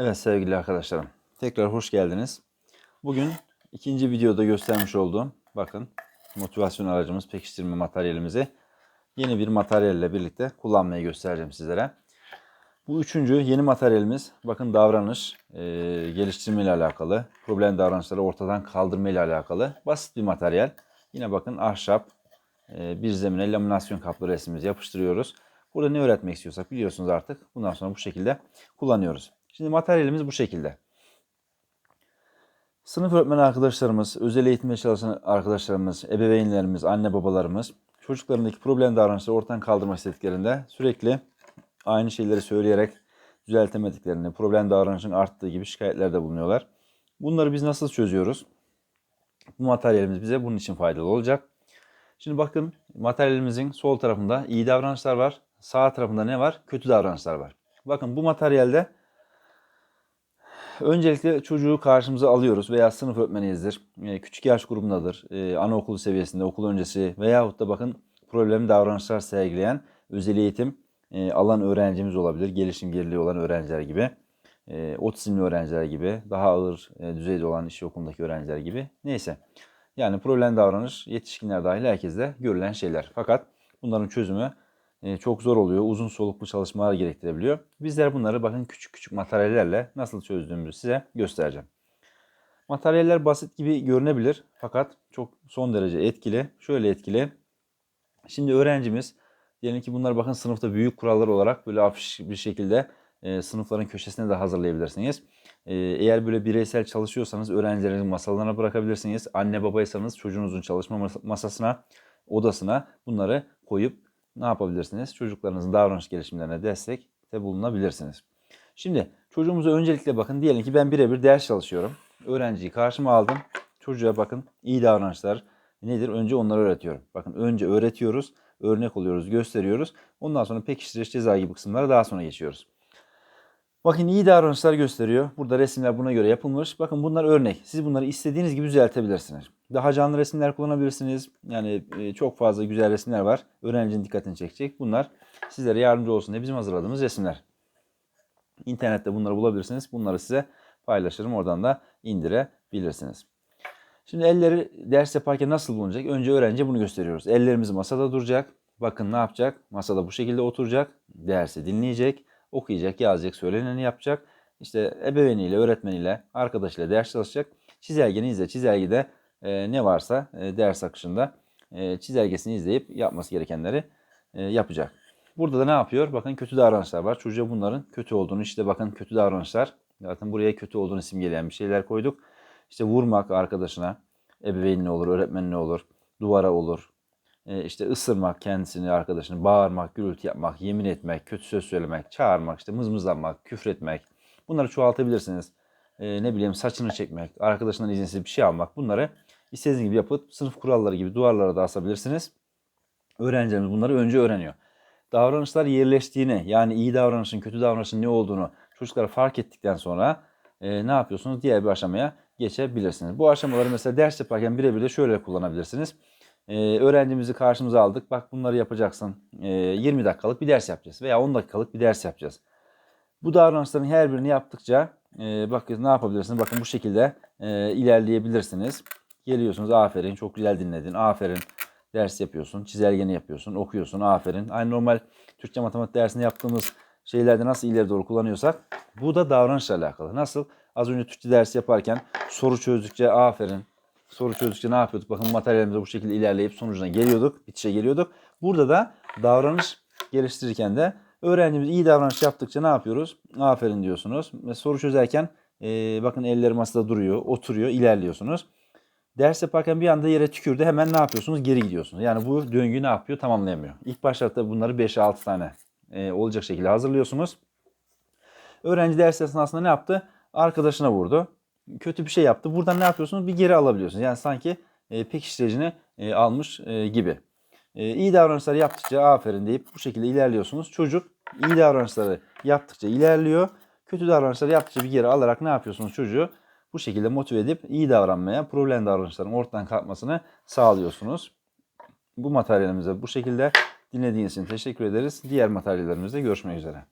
Evet sevgili arkadaşlarım. Tekrar hoş geldiniz. Bugün ikinci videoda göstermiş olduğum bakın motivasyon aracımız pekiştirme materyalimizi yeni bir materyalle birlikte kullanmayı göstereceğim sizlere. Bu üçüncü yeni materyalimiz bakın davranış e, geliştirme ile alakalı, problem davranışları ortadan kaldırma ile alakalı basit bir materyal. Yine bakın ahşap e, bir zemine laminasyon kaplı resmimizi yapıştırıyoruz. Burada ne öğretmek istiyorsak biliyorsunuz artık. Bundan sonra bu şekilde kullanıyoruz. Şimdi materyalimiz bu şekilde. Sınıf öğretmeni arkadaşlarımız, özel eğitimde çalışan arkadaşlarımız, ebeveynlerimiz, anne babalarımız çocuklarındaki problem davranışları ortadan kaldırmak istediklerinde sürekli aynı şeyleri söyleyerek düzeltemediklerini, problem davranışının arttığı gibi şikayetlerde bulunuyorlar. Bunları biz nasıl çözüyoruz? Bu materyalimiz bize bunun için faydalı olacak. Şimdi bakın materyalimizin sol tarafında iyi davranışlar var. Sağ tarafında ne var? Kötü davranışlar var. Bakın bu materyalde öncelikle çocuğu karşımıza alıyoruz veya sınıf öğretmeniyizdir. e, Küçük yaş grubundadır. e, Anaokulu seviyesinde, okul öncesi veyahut da bakın problem davranışlar sergileyen özel eğitim e, alan öğrencimiz olabilir. Gelişim geriliği olan öğrenciler gibi. Otizmli öğrenciler gibi. Daha ağır düzeyde olan iş okulundaki öğrenciler gibi. Neyse. Yani problem davranış yetişkinler dahil herkeste görülen şeyler. Fakat bunların çözümü çok zor oluyor. Uzun soluklu çalışmalar gerektirebiliyor. Bizler bunları bakın küçük küçük materyallerle nasıl çözdüğümüzü size göstereceğim. Materyaller basit gibi görünebilir fakat çok son derece etkili. Şöyle etkili. Şimdi öğrencimiz diyelim ki bunlar bakın sınıfta büyük kurallar olarak böyle afiş bir şekilde e, sınıfların köşesine de hazırlayabilirsiniz. E, eğer böyle bireysel çalışıyorsanız öğrencilerinizin masalarına bırakabilirsiniz. Anne babaysanız çocuğunuzun çalışma mas- masasına, odasına bunları koyup ne yapabilirsiniz? Çocuklarınızın davranış gelişimlerine destekte bulunabilirsiniz. Şimdi çocuğumuza öncelikle bakın diyelim ki ben birebir ders çalışıyorum. Öğrenciyi karşıma aldım. Çocuğa bakın iyi davranışlar nedir? Önce onları öğretiyorum. Bakın önce öğretiyoruz, örnek oluyoruz, gösteriyoruz. Ondan sonra pekiştiriş ceza gibi kısımlara daha sonra geçiyoruz. Bakın iyi davranışlar gösteriyor. Burada resimler buna göre yapılmış. Bakın bunlar örnek. Siz bunları istediğiniz gibi düzeltebilirsiniz. Daha canlı resimler kullanabilirsiniz. Yani e, çok fazla güzel resimler var. Öğrencinin dikkatini çekecek. Bunlar sizlere yardımcı olsun diye bizim hazırladığımız resimler. İnternette bunları bulabilirsiniz. Bunları size paylaşırım. Oradan da indirebilirsiniz. Şimdi elleri ders yaparken nasıl bulunacak? Önce öğrenciye bunu gösteriyoruz. Ellerimiz masada duracak. Bakın ne yapacak? Masada bu şekilde oturacak. Dersi dinleyecek okuyacak, yazacak, söyleneni yapacak. İşte ebeveyniyle, öğretmeniyle, arkadaşıyla ders çalışacak. Çizelgeni izle. Çizelgede e, ne varsa e, ders akışında e, çizelgesini izleyip yapması gerekenleri e, yapacak. Burada da ne yapıyor? Bakın kötü davranışlar var. Çocuğa bunların kötü olduğunu işte bakın kötü davranışlar. Zaten buraya kötü olduğunu simgeleyen bir şeyler koyduk. İşte vurmak arkadaşına, ebeveynine olur, öğretmenine olur, duvara olur, e, işte ısırmak kendisini, arkadaşını, bağırmak, gürültü yapmak, yemin etmek, kötü söz söylemek, çağırmak, işte mızmızlanmak, küfretmek. Bunları çoğaltabilirsiniz. E, ne bileyim saçını çekmek, arkadaşından izinsiz bir şey almak. Bunları istediğiniz gibi yapıp sınıf kuralları gibi duvarlara da asabilirsiniz. Öğrencilerimiz bunları önce öğreniyor. Davranışlar yerleştiğini yani iyi davranışın, kötü davranışın ne olduğunu çocuklar fark ettikten sonra e, ne yapıyorsunuz? Diğer bir aşamaya geçebilirsiniz. Bu aşamaları mesela ders yaparken birebir de şöyle kullanabilirsiniz. Ee, öğrencimizi karşımıza aldık. Bak bunları yapacaksın. Ee, 20 dakikalık bir ders yapacağız veya 10 dakikalık bir ders yapacağız. Bu davranışların her birini yaptıkça e, bakın ne yapabilirsiniz? Bakın bu şekilde e, ilerleyebilirsiniz. Geliyorsunuz aferin çok güzel dinledin. Aferin ders yapıyorsun. Çizelgeni yapıyorsun. Okuyorsun. Aferin. Aynı normal Türkçe matematik dersinde yaptığımız şeylerde nasıl ileri doğru kullanıyorsak bu da davranışla alakalı. Nasıl? Az önce Türkçe dersi yaparken soru çözdükçe aferin, soru çözdükçe ne yapıyorduk? Bakın materyalimize bu şekilde ilerleyip sonucuna geliyorduk, bitişe geliyorduk. Burada da davranış geliştirirken de öğrencimiz iyi davranış yaptıkça ne yapıyoruz? Aferin diyorsunuz. Ve soru çözerken e, bakın eller masada duruyor, oturuyor, ilerliyorsunuz. Ders yaparken bir anda yere tükürdü hemen ne yapıyorsunuz? Geri gidiyorsunuz. Yani bu döngü ne yapıyor? Tamamlayamıyor. İlk başlarda bunları 5-6 tane e, olacak şekilde hazırlıyorsunuz. Öğrenci ders esnasında ne yaptı? Arkadaşına vurdu kötü bir şey yaptı. Buradan ne yapıyorsunuz? Bir geri alabiliyorsunuz. Yani sanki e, pekiştiricini e, almış e, gibi. E, iyi davranışlar yaptıkça aferin deyip bu şekilde ilerliyorsunuz. Çocuk iyi davranışları yaptıkça ilerliyor. Kötü davranışları yaptıkça bir geri alarak ne yapıyorsunuz çocuğu? Bu şekilde motive edip iyi davranmaya, problem davranışların ortadan kalkmasını sağlıyorsunuz. Bu materyalimize bu şekilde dinlediğiniz için teşekkür ederiz. Diğer materyallerimizde görüşmek üzere.